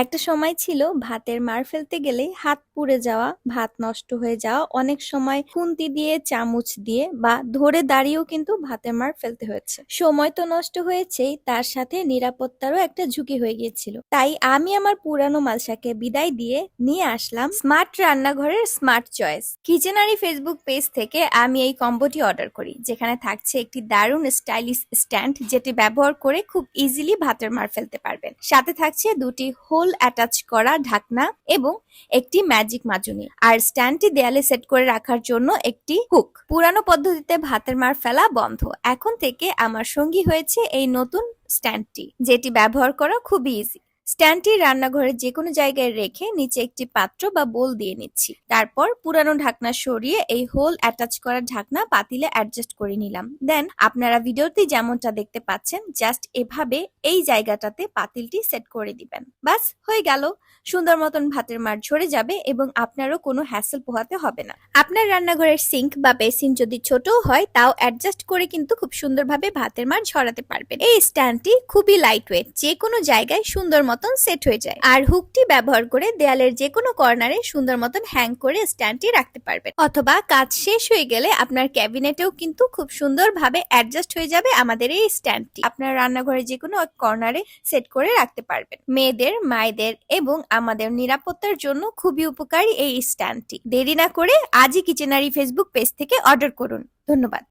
একটা সময় ছিল ভাতের মার ফেলতে গেলে হাত পুড়ে যাওয়া, ভাত নষ্ট হয়ে যাওয়া, অনেক সময় খুন্তি দিয়ে, চামচ দিয়ে বা ধরে দাঁড়িয়েও কিন্তু ভাতের মার ফেলতে হয়েছে। সময় তো নষ্ট হয়েছেই, তার সাথে নিরাপত্তারও একটা ঝুঁকি হয়ে গিয়েছিল। তাই আমি আমার পুরানো মালসাকে বিদায় দিয়ে নিয়ে আসলাম স্মার্ট রান্নাঘরের smart choice. Kitchenary Facebook page থেকে আমি এই কম্বোটি অর্ডার করি, যেখানে থাকছে একটি দারুণ স্টাইলিশ স্ট্যান্ড যেটি ব্যবহার করে খুব ইজিলি ভাতের মার ফেলতে পারবেন। সাথে থাকছে দুটি হোল অ্যাটাচ করা ঢাকনা এবং একটি ম্যাজিক মাজুনি। আর স্ট্যান্ডটি দেয়ালে সেট করে রাখার জন্য একটি হুক পুরানো পদ্ধতিতে ভাতের মার ফেলা বন্ধ। এখন থেকে আমার সঙ্গী হয়েছে এই নতুন স্ট্যান্ডটি, যেটি ব্যবহার করা খুবই ইজি স্ট্যান্ডটি রান্নাঘরের যে কোনো জায়গায় রেখে নিচে একটি পাত্র বা বোল দিয়ে নিচ্ছি। তারপর পুরানো ঢাকনা সরিয়ে এই হোল অ্যাটাচ করা ঢাকনা পাতিলে অ্যাডজাস্ট করে নিলাম। দেন আপনারা ভিডিওতে যেমনটা দেখতে পাচ্ছেন, জাস্ট এভাবে এই জায়গাটাতে পাতিলটি সেট করে দিবেন। বাস, হয়ে গেল। সুন্দর মতন ভাতের মার ঝরে যাবে এবং আপনারও কোনো হ্যাসেল পোহাতে হবে না। আপনার রান্নাঘরের সিঙ্ক বা বেসিন যদি ছোটও হয়, তাও অ্যাডজাস্ট করে কিন্তু খুব সুন্দরভাবে ভাতের মার ঝরাতে পারবেন। এই স্ট্যান্ডটি খুবই লাইট ওয়েট যে কোনো জায়গায় সুন্দর মতন সেট হয়ে যায়। আর হুকটি ব্যবহার করে দেয়ালের যে কোনো কর্নারে সুন্দর মতন হ্যাং করে স্ট্যান্ডটি রাখতে পারবেন। অথবা কাজ শেষ হয়ে গেলে আপনার ক্যাবিনেটেও কিন্তু খুব সুন্দরভাবে অ্যাডজাস্ট হয়ে যাবে আমাদের এই স্ট্যান্ডটি আপনার রান্নাঘরের যে কোনো কর্নারে সেট করে রাখতে পারবেন। মেয়েদের, মায়েদের এবং আমাদের নিরাপত্তার জন্য খুবই উপকারী এই স্ট্যান্ডটি দেরি না করে আজই কিচেনারি ফেসবুক পেজ থেকে অর্ডার করুন। ধন্যবাদ।